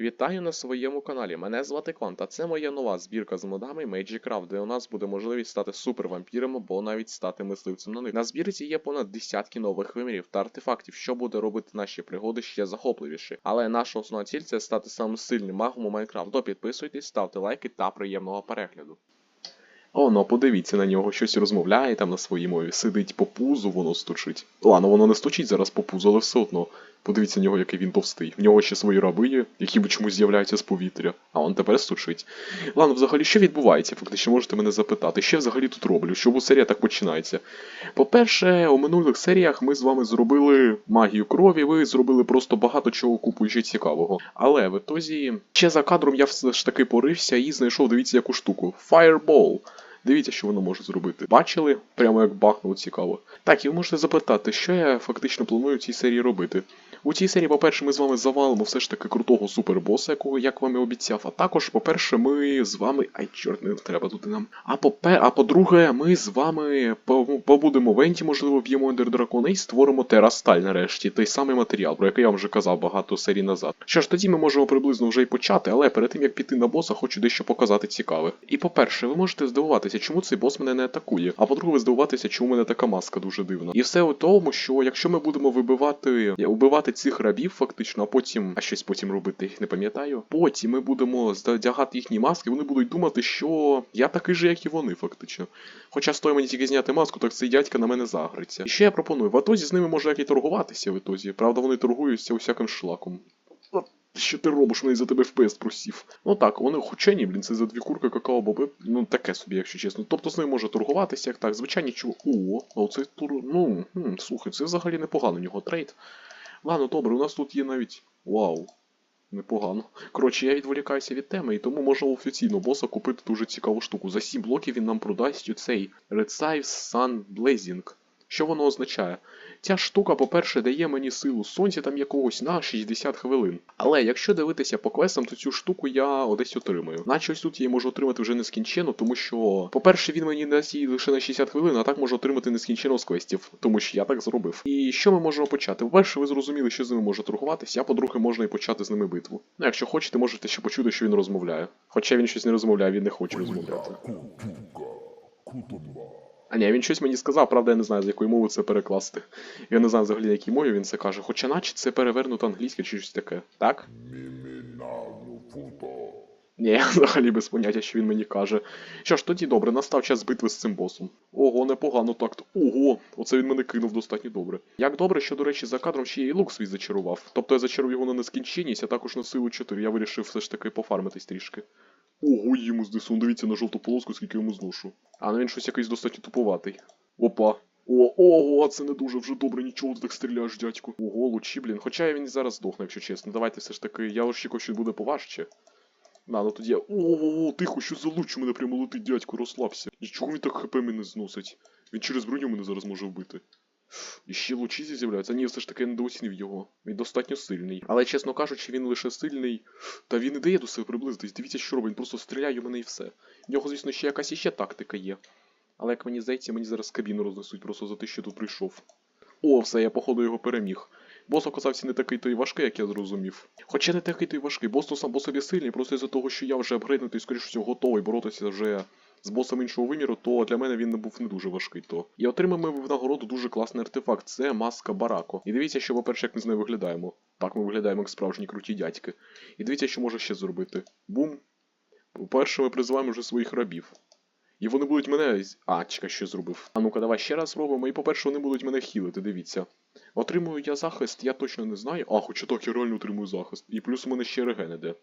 Вітаю на своєму каналі. Мене звати Кван, та це моя нова збірка з модами Magic Craft, де у нас буде можливість стати супервампіром або навіть стати мисливцем на них. На збірці є понад десятки нових вимірів та артефактів, що буде робити наші пригоди ще захопливіші. Але наша основна ціль це стати самим сильним магом у Майнкрафт. То підписуйтесь, ставте лайки та приємного перегляду. О, ну подивіться на нього, щось розмовляє там на своїй мові, сидить по пузу, воно стучить. Ладно, воно не стучить зараз по пузу, але все одно. Подивіться на нього, який він товстий. В нього ще свої раби є, які чомусь з'являються з повітря, а он тепер стучить. Ладно, взагалі, що відбувається? Фактично можете мене запитати, що я взагалі тут роблю, чому серія так починається? По-перше, у минулих серіях ми з вами зробили магію крові, ви зробили просто багато чого купуючи цікавого. Але в ітозі, ще за кадром я все ж таки порився і знайшов, дивіться, яку штуку. Fireball. Дивіться, що воно може зробити. Бачили? Прямо як бахнуло цікаво. Так, і ви можете запитати, що я фактично планую в цій серії робити. У цій серії, по-перше, ми з вами завалимо все ж таки крутого супербоса, якого як вам і обіцяв. А також, по-перше, ми з вами. Ай, чорт, не треба тут нам. А по-пе, а по-друге, ми з вами побудемо в Енті, можливо, в'ємо Ендер Дракона і створимо Терасталь нарешті, той самий матеріал, про який я вам вже казав багато серій назад. Що ж, тоді ми можемо приблизно вже й почати, але перед тим як піти на боса, хочу дещо показати цікаве. І по-перше, ви можете здивуватися, чому цей бос мене не атакує. А по-друге, здивуватися, чому мене така маска дуже дивна. І все у тому, що якщо ми будемо вибивати, убивати цих рабів, фактично, а потім, а щось потім робити, не пам'ятаю. Потім ми будемо здягати їхні маски, вони будуть думати, що я такий же, як і вони, фактично. Хоча стоїть мені тільки зняти маску, так цей дядька на мене загриться. І ще я пропоную, в Атозі з ними може як і торгуватися в Атозі. Правда, вони торгуються усяким шлаком. Що ти робиш, мене за тебе FPS просів. Ну так, вони хочені, блін, це за дві курки какао боби. Ну таке собі, якщо чесно. Тобто з ними може торгуватися, як так, звичайні чого. О, а оцей тур. Ну, хм, слухай, це взагалі непогано у нього трейд. Ладно, добре, у нас тут є навіть. Вау. Непогано. Коротше, я відволікаюся від теми, і тому можу офіційно боса купити дуже цікаву штуку. За 7 блоків він нам продасть цей Red Sun Blazing. Що воно означає? Ця штука, по-перше, дає мені силу сонця там якогось на 60 хвилин. Але якщо дивитися по квестам, то цю штуку я десь отримаю. Наче ось тут я її можу отримати вже нескінченно, тому що, по-перше, він мені дасть її лише на 60 хвилин, а так можу отримати нескінченно з квестів, тому що я так зробив. І що ми можемо почати? По-перше, ви зрозуміли, що з ними може торгуватися, а по-друге, можна і почати з ними битву. Ну, якщо хочете, можете ще почути, що він розмовляє. Хоча він щось не розмовляє, він не хоче розмовляти. А ні, він щось мені сказав, правда, я не знаю, з якої мови це перекласти. Я не знаю взагалі, на якій мові він це каже. Хоча наче це перевернуто англійське чи щось таке. Так? Ні, я взагалі без поняття, що він мені каже. Що ж, тоді добре, настав час битви з цим босом. Ого, непогано так. Ого, оце він мене кинув достатньо добре. Як добре, що, до речі, за кадром ще й лук свій зачарував. Тобто я зачарував його на нескінченність, а також на силу 4. Я вирішив все ж таки пофармитись трішки. Ого, йому здесун, дивіться на жовту полоску, скільки йому зношу. А ну він щось якийсь достатньо туповатий. Опа. О, ого, це не дуже вже добре, нічого ти так стріляєш, дядьку. Ого, лучі, блін. Хоча він і зараз здохне, якщо чесно. Давайте все ж таки, я очікував, що буде поважче. На, ну тоді я. Ого, тихо, що за луч мене прямо летить, дядьку, розслабся. І чого він так хп мене зносить? Він через броню мене зараз може вбити. І ще лучі з'являються. Ні, все ж таки я недооцінив його. Він достатньо сильний. Але, чесно кажучи, він лише сильний. Та він не дає до себе приблизитись. Дивіться, що робить, він просто стріляє в мене і все. В нього, звісно, ще якась іще тактика є. Але як мені здається, мені зараз кабіну рознесуть просто за те, що тут прийшов. О, все, я походу його переміг. Бос оказався не такий то й важкий, як я зрозумів. Хоча не такий то й важкий, бос то сам по собі сильний, просто із-за того, що я вже апгрейднутий, скоріш всього, готовий боротися вже з босом іншого виміру, то для мене він не був не дуже важкий то. І отримаємо в нагороду дуже класний артефакт. Це маска Барако. І дивіться, що, по-перше, як ми з нею виглядаємо. Так ми виглядаємо як справжні круті дядьки. І дивіться, що може ще зробити. Бум. По-перше, ми призиваємо вже своїх рабів. І вони будуть мене. А, чекай, що зробив. А ну-ка, давай ще раз спробуємо. І, по-перше, вони будуть мене хілити, дивіться. Отримую я захист, я точно не знаю. А, хоча так, я реально отримую захист. І плюс у мене ще реген іде.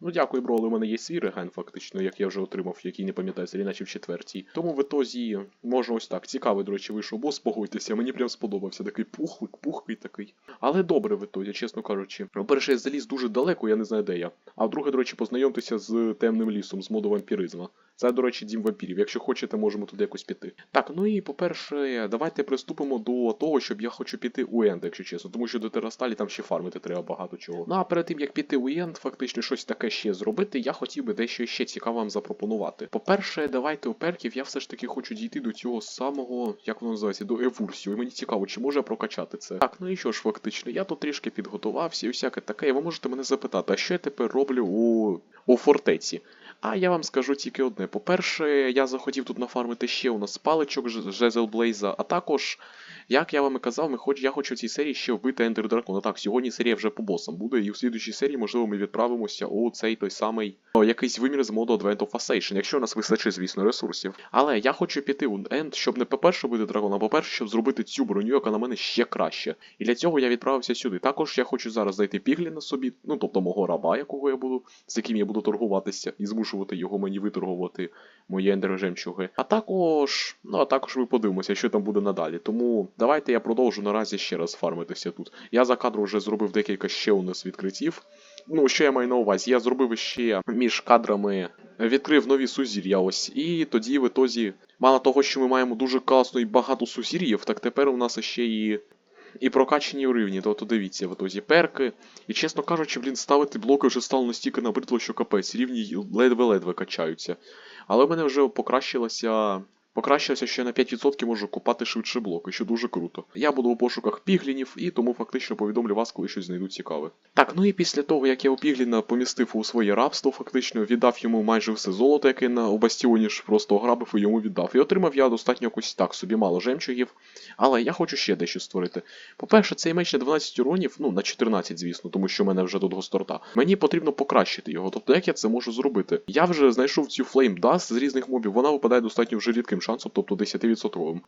Ну дякую, бро, але у мене є свій реген, фактично, як я вже отримав, який не пам'ятаю, наче в четвертій. Тому в етозі можна ось так. Цікавий, до речі, вийшов бос, погодьтеся, мені прям сподобався. Такий пухлик, пухкий такий. Але добре в етозі, чесно кажучи. По-перше, я заліз дуже далеко, я не знаю де я. А вдруге, до речі, познайомтеся з темним лісом, з моду вампіризма. Це, до речі, дім вампірів. Якщо хочете, можемо туди якось піти. Так, ну і по-перше, давайте приступимо до того, щоб я хочу піти у Енд, якщо чесно. Тому що до Терасталі там ще фармити треба багато чого. Ну а перед тим як піти у Енд, фактично щось таке таке ще зробити, я хотів би дещо ще цікаво вам запропонувати. По-перше, давайте у перків я все ж таки хочу дійти до цього самого, як воно називається, до евурсію. І мені цікаво, чи може я прокачати це. Так, ну і що ж, фактично, я тут трішки підготувався і всяке таке. І ви можете мене запитати, а що я тепер роблю у, у фортеці? А я вам скажу тільки одне. По-перше, я захотів тут нафармити ще у нас паличок Ж- Жезл Блейза, а також, як я вам і казав, ми хоч, я хочу в цій серії ще вбити Ендер Дракона. Так, сьогодні серія вже по босам буде, і у слідуючій серії, можливо, ми відправимося у цей той самий о, якийсь вимір з моду Advent of Assassin, якщо у нас вистачить, звісно, ресурсів. Але я хочу піти у Енд, щоб не по-перше бути драконом, а по-перше, щоб зробити цю броню, яка на мене ще краще. І для цього я відправився сюди. Також я хочу зараз знайти Пігліна собі, ну тобто мого раба, якого я буду, з яким я буду торгуватися і змушувати його мені виторгувати мої ендержемчуги. А також, ну а також ми подивимося, що там буде надалі. Тому давайте я продовжу наразі ще раз фармитися тут. Я за кадром вже зробив декілька ще у нас відкриттів. Ну, що я маю на увазі? Я зробив ще між кадрами, відкрив нові сузір'я ось. І тоді в ітозі, мало того, що ми маємо дуже класно і багато сузір'їв, так тепер у нас ще і. І прокачані рівні, тобто дивіться, в ітозі перки. І чесно кажучи, блін, ставити блоки вже стало настільки набридло, що капець, рівні ледве-ледве качаються. Але в мене вже покращилося. Покращилося, що я на 5% можу купати швидше блоки, що дуже круто. Я буду у пошуках піглінів і тому фактично повідомлю вас, коли щось знайду цікаве. Так, ну і після того, як я у пігліна помістив у своє рабство, фактично віддав йому майже все золото, яке на у бастіоні ж просто ограбив і йому віддав. І отримав я достатньо якось так собі мало жемчугів. Але я хочу ще дещо створити. По-перше, цей меч на 12 уронів, ну на 14, звісно, тому що в мене вже тут госторта. Мені потрібно покращити його. Тобто, як я це можу зробити? Я вже знайшов цю Flame Dust з різних мобів, вона випадає достатньо вже рідким шансом, тобто 10%.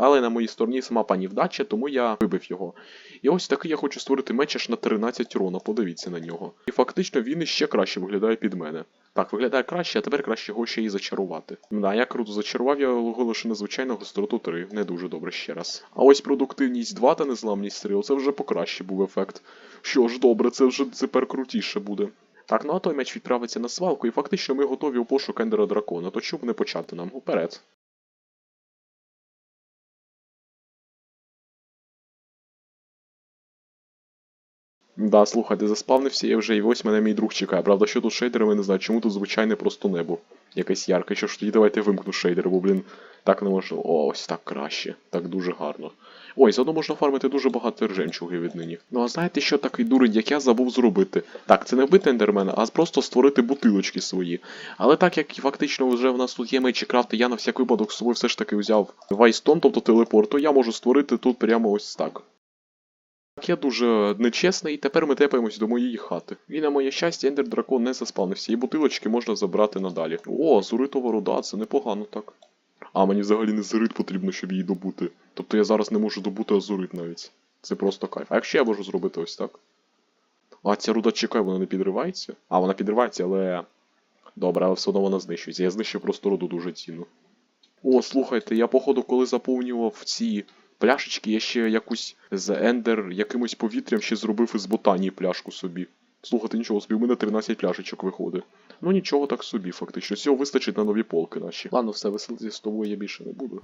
Але на моїй стороні сама пані вдача, тому я вибив його. І ось такий я хочу створити меч аж на 13 урона, подивіться на нього. І фактично він іще краще виглядає під мене. Так, виглядає краще, а тепер краще його ще і зачарувати. Да, я круто зачарував, я оголошу незвичайно гостроту 3. Не дуже добре ще раз. А ось продуктивність 2 та незламність 3, оце вже покраще був ефект. Що ж, добре, це вже тепер крутіше буде. Так, ну а той меч відправиться на свалку, і фактично ми готові у пошук Ендера Дракона, то чому не почати нам уперед. Да, слухайте, заспавнився я вже і ось мене мій друг чекає. Правда, що тут шейдерами не знаю, чому тут звичайне просто небо. Якесь ярке. Що ж тоді давайте вимкну шейдер, бо, блін, так не можна. О, ось так краще. Так дуже гарно. Ой, заодно можна фармити дуже багато жемчугів віднині. Ну а знаєте, що такий дурень, як я забув зробити? Так, це не вбити ендермена, а просто створити бутилочки свої. Але так як фактично вже в нас тут є мечі крафти, я на всяк випадок з собою все ж таки взяв вайстон, тобто телепорт, то я можу створити тут прямо ось так. Я дуже нечесний, і тепер ми тепаємось до моєї хати. І на моє щастя, ендер дракон не заспавнився, і бутилочки можна забрати надалі. О, зуритова руда, це непогано так. А мені взагалі не зурит потрібно, щоб її добути. Тобто я зараз не можу добути азурит навіть. Це просто кайф. А якщо я можу зробити ось так? А ця руда чекай, вона не підривається? А, вона підривається, але. Добре, але все одно вона знищується. Я знищив просто руду дуже цінну. О, слухайте, я походу, коли заповнював ці пляшечки, я ще якусь з Ендер якимось повітрям ще зробив із ботанії пляшку собі. Слухайте, нічого собі, у мене 13 пляшечок виходить. Ну нічого так собі, фактично. Цього вистачить на нові полки наші. Ладно, все, веселитися з тобою я більше не буду.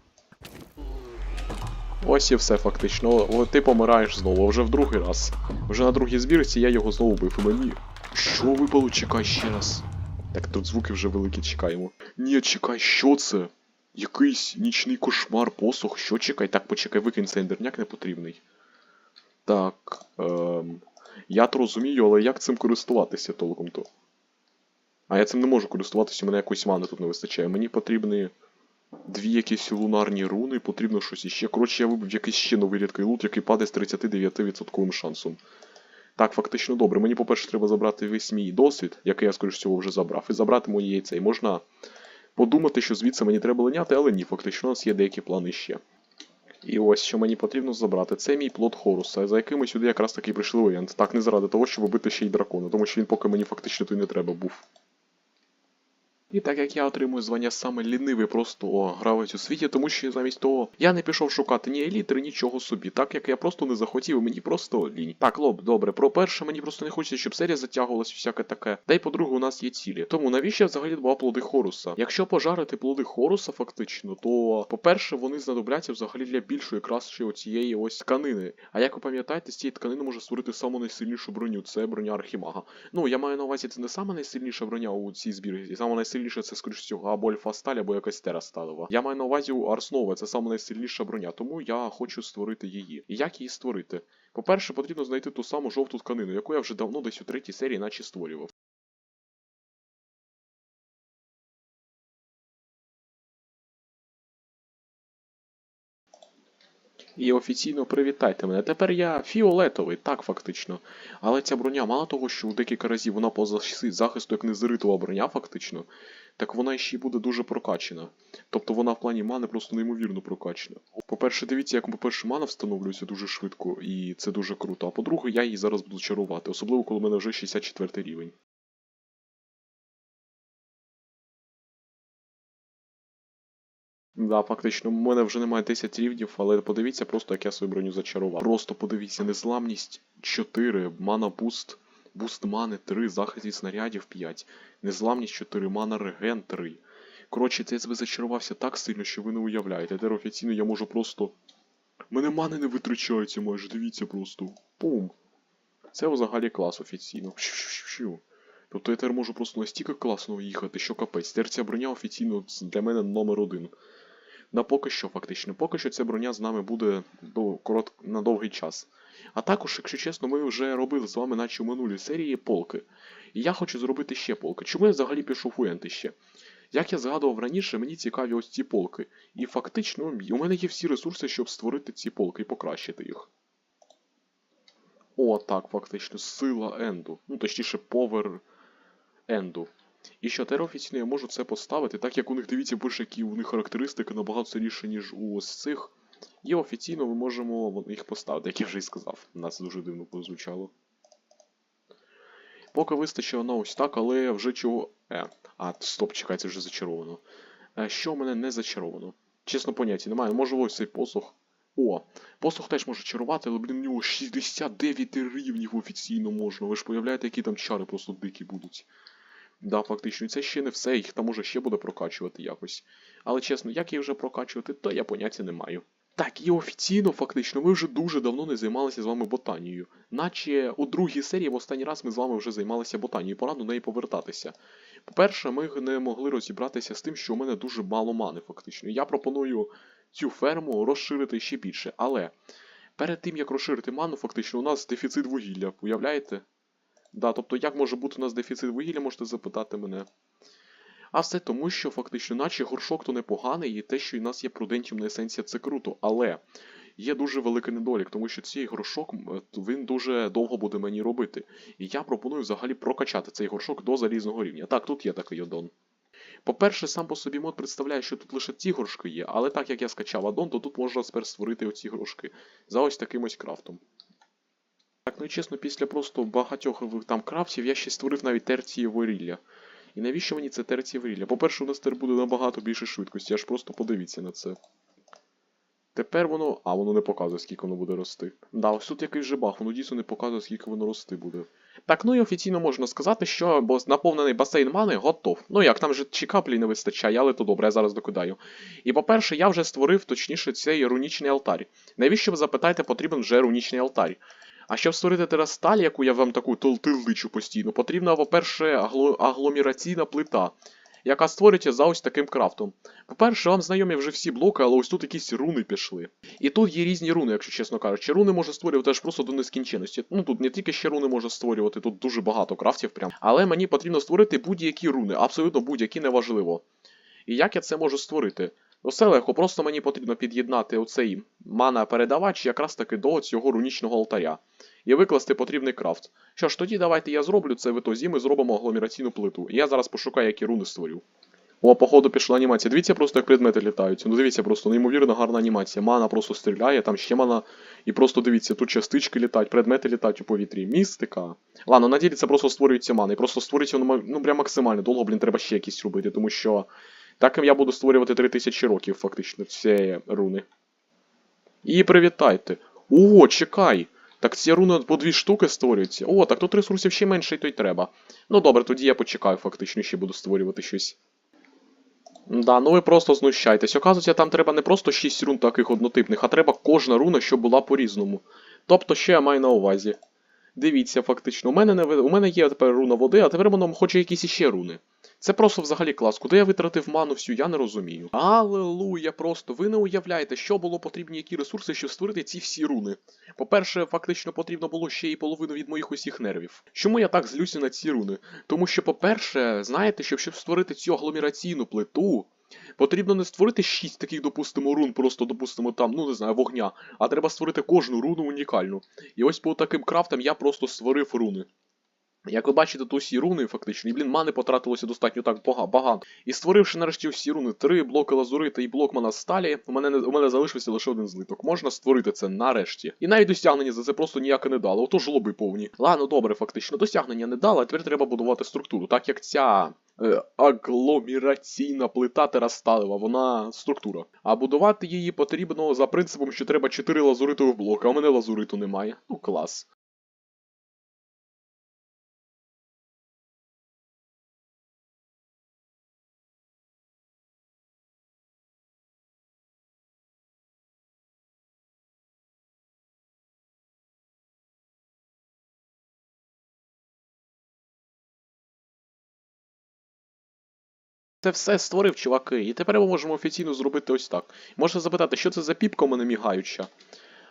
Ось і все фактично. О, ти помираєш знову, вже в другий раз. Вже на другій збірці я його знову бив, і мені. Що випало? Чекай ще раз. Так тут звуки вже великі чекаємо. Ні, чекай, що це? Якийсь нічний кошмар, посох, що чекай? Так, почекай, викинь цей ендерняк непотрібний. Так. Ем... Я то розумію, але як цим користуватися толком то? А я цим не можу користуватися, у мене якоїсь мани тут не вистачає. Мені потрібні дві якісь лунарні руни, потрібно щось іще. Коротше, я вибив якийсь ще новий рідкий лут, який падає з 39% шансом. Так, фактично добре. Мені, по-перше, треба забрати весь мій досвід, який я, скоріш всього, вже забрав, і забрати мої яйця. І можна подумати, що звідси мені треба линяти, але ні, фактично у нас є деякі плани ще. І ось що мені потрібно забрати. Це мій плод Хоруса, за яким ми сюди якраз таки прийшли воєнт. Так не заради того, щоб убити ще й дракона, тому що він поки мені фактично тут не треба був. І так як я отримую звання саме лінивий просто гравець у світі, тому що замість того я не пішов шукати ні елітри, нічого собі, так як я просто не захотів, мені просто лінь. Так, лоб, добре, про перше, мені просто не хочеться, щоб серія затягувалась всяке таке. Та й по-друге, у нас є цілі. Тому навіщо я взагалі два плоди Хоруса? Якщо пожарити плоди Хоруса, фактично, то по-перше, вони знадобляться взагалі для більшої краси оцієї ось тканини. А як ви пам'ятаєте, з цієї тканини може створити саму найсильнішу броню, це броня Архімага. Ну, я маю на увазі, це не сама найсильніша броня у цій збірці. Саме найсильніша це, скоріш всього, або Альфа Сталь, або якась Тера Сталева. Я маю на увазі Арснова, це саме найсильніша броня, тому я хочу створити її. І як її створити? По-перше, потрібно знайти ту саму жовту тканину, яку я вже давно десь у третій серії наче створював. І офіційно привітайте мене. Тепер я фіолетовий, так фактично. Але ця броня, мало того, що у декілька разів вона поза захисту як незаритова броня, фактично, так вона ще й буде дуже прокачена. Тобто вона в плані мани просто неймовірно прокачена. По-перше, дивіться, як, по-перше, мана встановлюється дуже швидко, і це дуже круто. А по-друге, я її зараз буду чарувати, особливо коли в мене вже 64 рівень. Да, фактично, у мене вже немає 10 рівнів, але подивіться просто, як я свою броню зачарував. Просто подивіться, незламність 4, мана буст, буст мани 3, захист від снарядів 5, незламність 4, мана реген 3. Коротше, це я зачарувався так сильно, що ви не уявляєте. Тепер офіційно я можу просто. Мене мани не витрачаються майже, дивіться просто. Пум. Це взагалі клас офіційно. Щу-щу-щу. Тобто я тепер можу просто настільки класно їхати, що капець. Тепер ця броня офіційно для мене номер один. На поки що, фактично. Поки що ця броня з нами буде до, корот, на довгий час. А також, якщо чесно, ми вже робили з вами, наче у минулій серії, полки. І я хочу зробити ще полки. Чому я взагалі пішов у Енти ще? Як я згадував раніше, мені цікаві ось ці полки. І фактично, у мене є всі ресурси, щоб створити ці полки і покращити їх. О, так, фактично, сила Енду. Ну, точніше, повер Енду. І що тепер офіційно я можу це поставити, так як у них дивіться більше, які у них характеристики набагато сильніше, ніж у ось цих. І офіційно ми можемо їх поставити, як я вже і сказав. У нас дуже дивно прозвучало. Поки вистачило на ось так, але вже чого. Е, а, стоп, чекай, це вже зачаровано. Е, що в мене не зачаровано? Чесно поняття, немає. Може ось цей посох. О, посох теж може чарувати, але, блін, у нього 69 рівнів офіційно можна. Ви ж уявляєте, які там чари просто дикі будуть. Да, фактично, це ще не все, їх там може ще буде прокачувати якось. Але чесно, як їх вже прокачувати, то я поняття не маю. Так, і офіційно, фактично, ми вже дуже давно не займалися з вами ботанією. Наче у другій серії в останній раз ми з вами вже займалися ботанією, пора до неї повертатися. По-перше, ми не могли розібратися з тим, що у мене дуже мало мани, фактично. Я пропоную цю ферму розширити ще більше. Але перед тим, як розширити ману, фактично, у нас дефіцит вугілля, уявляєте? Да, тобто, як може бути у нас дефіцит вугілля, можете запитати мене. А все тому, що фактично, наче горшок то непоганий, і те, що у нас є прудентіумна есенція, це круто. Але є дуже великий недолік, тому що цей горшок він дуже довго буде мені робити. І я пропоную взагалі прокачати цей горшок до залізного рівня. Так, тут є такий аддон. По-перше, сам по собі мод представляє, що тут лише ці горшки є, але так як я скачав аддон, то тут можна тепер створити оці горшки за ось таким ось крафтом. Так, ну і чесно, після просто багатьох там крафтів я ще створив навіть терції ворілля. І навіщо мені це терції ворілля? По-перше, у нас тепер буде набагато більше швидкості, аж просто подивіться на це. Тепер воно. А, воно не показує, скільки воно буде рости. Да, ось тут якийсь же баг, воно дійсно не показує, скільки воно рости буде. Так, ну і офіційно можна сказати, що наповнений басейн мани готов. Ну як, там же чи каплі не вистачає, але то добре, я зараз докидаю. І по-перше, я вже створив точніше цей рунічний алтар. Навіщо ви запитаєте, потрібен вже рунічний алтар? А щоб створити терасталь, яку я вам таку тилтиличу постійно, потрібна, по-перше, агло... агломераційна плита, яка створюється за ось таким крафтом. По-перше, вам знайомі вже всі блоки, але ось тут якісь руни пішли. І тут є різні руни, якщо чесно кажучи. Руни може створювати аж просто до нескінченності. Ну тут не тільки ще руни може створювати, тут дуже багато крафтів прям. Але мені потрібно створити будь-які руни, абсолютно будь-які неважливо. І як я це можу створити? Ну, все легко, просто мені потрібно під'єднати оцей мана-передавач якраз таки до цього рунічного алтаря. І викласти потрібний крафт. Що ж, тоді давайте я зроблю це в ітозі, ми зробимо агломераційну плиту. І я зараз пошукаю, які руни створю. О, походу пішла анімація. Дивіться просто, як предмети літають. Ну дивіться, просто неймовірно гарна анімація. Мана просто стріляє, там ще мана. І просто дивіться, тут частички літають, предмети літають у повітрі. Містика. Ладно, на ділі це просто створюється мана. І просто створюється ну, прям максимально довго, блін, треба ще якісь робити, тому що так я буду створювати 3000 років, фактично, цієї руни. І привітайте. О, чекай! Так ці руни по дві штуки створюються. О, так тут ресурсів ще менше, і то й треба. Ну добре, тоді я почекаю, фактично, ще буду створювати щось. Да, ну ви просто знущайтесь. Оказується, там треба не просто 6 рун таких однотипних, а треба кожна руна, щоб була по-різному. Тобто, що я маю на увазі? Дивіться, фактично, у мене не у мене є тепер руна води, а тепер воно хоче якісь іще руни. Це просто взагалі клас. Куди я витратив ману всю, я не розумію. Алелуя, просто ви не уявляєте, що було потрібні які ресурси, щоб створити ці всі руни. По-перше, фактично потрібно було ще і половину від моїх усіх нервів. Чому я так злюся на ці руни? Тому що, по-перше, знаєте, щоб, щоб створити цю агломераційну плиту, потрібно не створити шість таких, допустимо, рун, просто, допустимо, там, ну не знаю, вогня, а треба створити кожну руну унікальну. І ось по таким крафтам я просто створив руни. Як ви бачите, то всі руни фактично, і блін, мани потратилося достатньо так багато. І створивши нарешті всі руни, три блоки лазурита і блок мана сталі, у мене не у мене залишився лише один злиток. Можна створити це нарешті. І навіть досягнення за це просто ніяке не дало. Ото жлоби повні. Ладно, добре, фактично, досягнення не дало, а тепер треба будувати структуру, так як ця. е, Агломераційна плита терасталева, вона структура. А будувати її потрібно за принципом, що треба 4 лазуритових блока, а у мене лазуриту немає. Ну клас. Це все створив чуваки, і тепер ми можемо офіційно зробити ось так. Можна запитати, що це за піпка у мене мігаюча?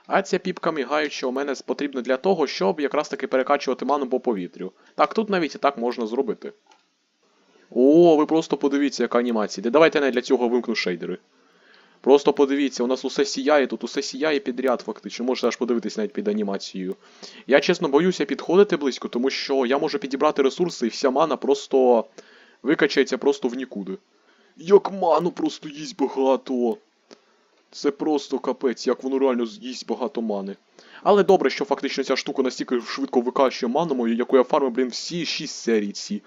А ця піпка мігаюча у мене потрібна для того, щоб якраз таки перекачувати ману по повітрю. Так, тут навіть і так можна зробити. О, ви просто подивіться, яка анімація. Де давайте я для цього вимкну шейдери. Просто подивіться, у нас усе сіяє, тут усе сіяє підряд, фактично. Можете аж подивитись навіть під анімацією. Я чесно боюся підходити близько, тому що я можу підібрати ресурси, і вся мана просто викачається просто в нікуди. Як ману просто їсть багато. Це просто капець, як воно реально їсть багато мани. Але добре, що фактично ця штука настільки швидко викачує ману мою, яку я фармив, блін, всі 6 серій ці.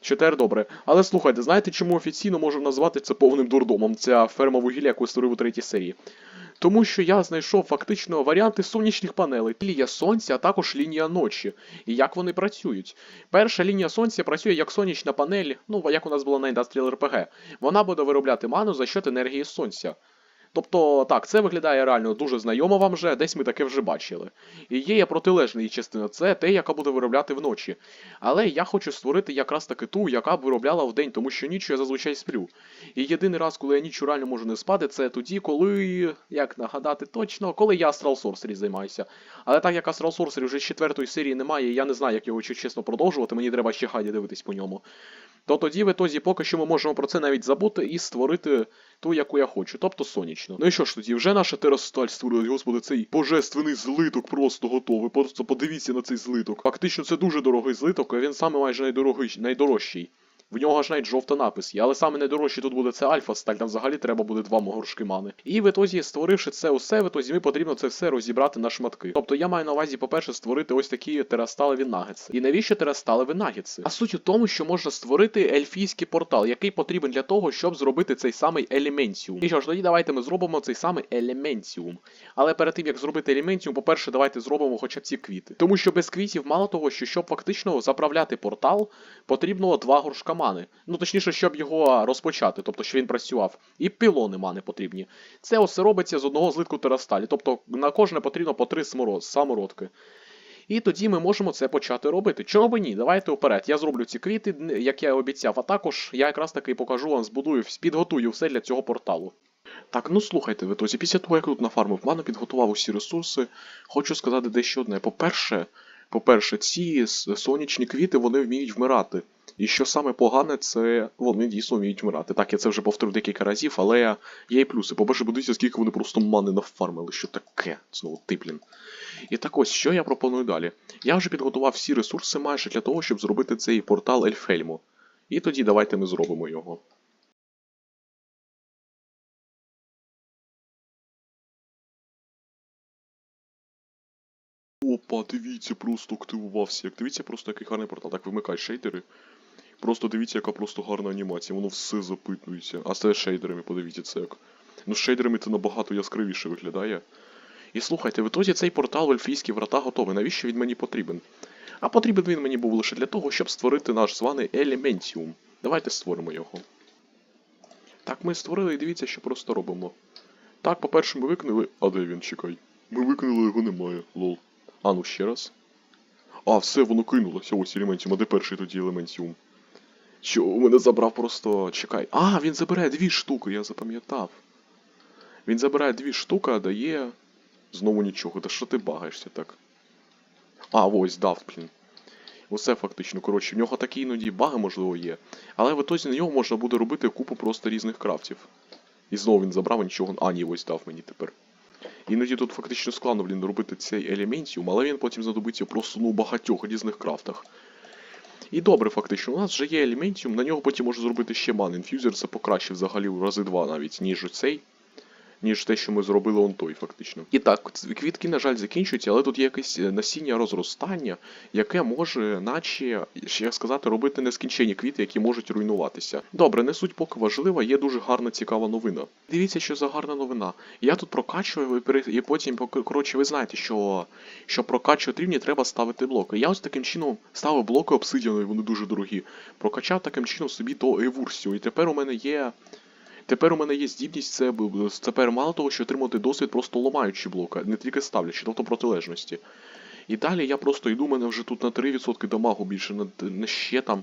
Тепер добре. Але слухайте, знаєте, чому офіційно можемо назвати це повним дурдомом, ця ферма вугілля, яку я створив у третій серії? Тому що я знайшов фактично варіанти сонячних панелей. Лінія сонця, а також лінія ночі. І як вони працюють. Перша лінія сонця працює як сонячна панель, ну як у нас було на Industrial RPG. Вона буде виробляти ману за счет енергії сонця. Тобто, так, це виглядає реально дуже знайомо вам вже, десь ми таке вже бачили. І є протилежна її частина, це те, яка буде виробляти вночі. Але я хочу створити якраз таки ту, яка б виробляла вдень, тому що ніч я зазвичай сплю. І єдиний раз, коли я ніч реально можу не спати, це тоді, коли. як нагадати точно, коли я Astral Sorcery займаюся. Але так як Astral Sorcery вже з четвертої серії немає, я не знаю, як його чесно продовжувати, мені треба ще хайді дивитись по ньому. То тоді в ітозі поки що ми можемо про це навіть забути і створити ту, яку я хочу, тобто сонячну. Ну і що ж тоді, вже наша терасталь створилась, господи, цей божественний злиток просто готовий. Просто подивіться на цей злиток. Фактично, це дуже дорогий злиток, а він саме майже найдорогий, найдорожчий. В нього аж навіть жовта напис є, але саме найдорожчий тут буде це альфа сталь, там взагалі треба буде два горшки мани. І в ітозі, створивши це усе, в ітозі ми потрібно це все розібрати на шматки. Тобто я маю на увазі, по-перше, створити ось такі терасталеві нагетси. І навіщо терасталеві нагетси? А суть у тому, що можна створити ельфійський портал, який потрібен для того, щоб зробити цей самий елементіум. І що ж, тоді давайте ми зробимо цей самий елементіум. Але перед тим як зробити елементіум, по-перше, давайте зробимо хоча б ці квіти. Тому що без квітів, мало того, що щоб фактично заправляти портал, потрібно два горшка мани. Ну точніше, щоб його розпочати, тобто щоб він працював. І пілони мани потрібні. Це все робиться з одного злитку терасталі. Тобто на кожне потрібно по три самородки. І тоді ми можемо це почати робити. Чому б ні? Давайте вперед. Я зроблю ці квіти, як я обіцяв, а також я якраз таки покажу вам, збудую, підготую все для цього порталу. Так, ну слухайте, ви тозі, після того, як тут нафармив ману, підготував усі ресурси, хочу сказати дещо одне. По-перше, по-перше, ці сонячні квіти вони вміють вмирати. І що саме погане, це вони дійсно вміють вмирати. Так, я це вже повторив декілька разів, але є і плюси. По-перше, подивіться, скільки вони просто мани нафармили, що таке, знову типлін. І так ось, що я пропоную далі. Я вже підготував всі ресурси майже для того, щоб зробити цей портал Ельфельму. І тоді давайте ми зробимо його. Опа, дивіться, просто активувався. Як дивіться, просто який гарний портал. Так, вимикай шейдери. Просто дивіться, яка просто гарна анімація, воно все запитується. А це шейдерами, подивіться це як. Ну, з шейдерами це набагато яскравіше виглядає. І слухайте, в ітозі цей портал Ельфійські врата готовий. Навіщо він мені потрібен? А потрібен він мені був лише для того, щоб створити наш званий Елементіум. Давайте створимо його. Так, ми створили і дивіться, що просто робимо. Так, по-перше, ми викинули. А де він, чекай? Ми викинули, його немає, лол. А ну ще раз. А, все, воно кинулося. Ось Елементіум, а де перший тоді Елементіум? Що, мене забрав просто. Чекай. А, він забирає дві штуки, я запам'ятав. Він забирає дві штуки, а дає. Знову нічого. Та що ти багаєшся так? А, ось, дав, блін. Усе фактично. Коротше, в нього такі іноді баги, можливо, є. Але в ітозі на нього можна буде робити купу просто різних крафтів. І знову він забрав нічого. А, ні, ось дав мені тепер. Іноді тут фактично складно, блін, робити цей елементів, але він потім знадобиться просто ну, у багатьох різних крафтах. І добре, фактично, у нас вже є елементіум, на нього потім можна зробити ще ман інфюзер, це покраще взагалі в рази два навіть, ніж цей. Ніж те, що ми зробили он той, фактично. І так, квітки, на жаль, закінчуються, але тут є якесь е, насіння розростання, яке може, наче, як сказати, робити нескінчені квіти, які можуть руйнуватися. Добре, не суть поки важлива, є дуже гарна цікава новина. Дивіться, що за гарна новина. Я тут прокачую і, потім, коротше, ви знаєте, що щоб прокачувати рівні, треба ставити блоки. Я ось таким чином ставив блоки обсидіану, вони дуже дорогі. Прокачав таким чином собі то евурсію. І тепер у мене є. Тепер у мене є здібність це тепер мало того, що отримати досвід, просто ламаючи блока, не тільки ставлячи, тобто протилежності. І далі я просто йду, мене вже тут на 3% дамагу більше, на ще там.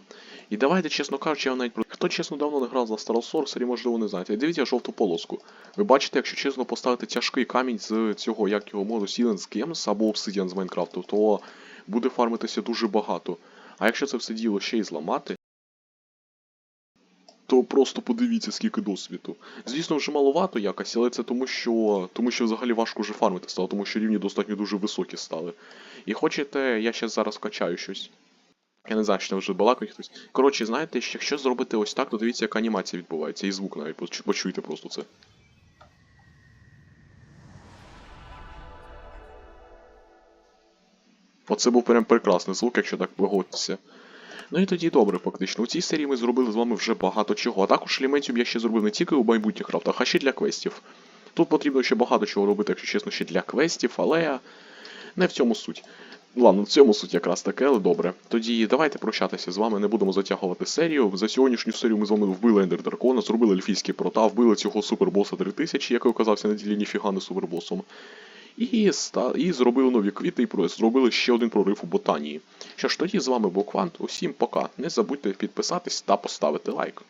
І давайте, чесно кажучи, я навіть про- Хто чесно давно не грав за Star Sorcery, можливо, не знаєте. Дивіться жовту полоску. Ви бачите, якщо чесно поставити тяжкий камінь з цього, як його моду Silence Gems або Obsidian з Майнкрафту, то буде фармитися дуже багато. А якщо це все діло ще й зламати, то просто подивіться, скільки досвіду. Звісно, вже маловато якось, але це тому, що тому що взагалі важко вже фармити стало, тому що рівні достатньо дуже високі стали. І хочете, я ще зараз качаю щось. Я не знаю, що там вже балакає хтось. Коротше, знаєте, якщо зробити ось так, то дивіться, як анімація відбувається, і звук навіть почу- почуйте просто це. Оце був прям прекрасний звук, якщо так погодитися. Ну і тоді добре, фактично. У цій серії ми зробили з вами вже багато чого. А також елементів я ще зробив не тільки у майбутніх крафтах, а ще для квестів. Тут потрібно ще багато чого робити, якщо чесно, ще для квестів, але не в цьому суть. Ладно, в цьому суть якраз таке, але добре. Тоді давайте прощатися з вами, не будемо затягувати серію. За сьогоднішню серію ми з вами вбили Ендер Дракона, зробили ельфійський прота, вбили цього супербоса 3000, який оказався на ділі ніфіга не супербосом. І, ста... і зробили нові квіти, і зробили ще один прорив у ботанії. Що ж, тоді з вами був Квант. Усім пока. Не забудьте підписатись та поставити лайк.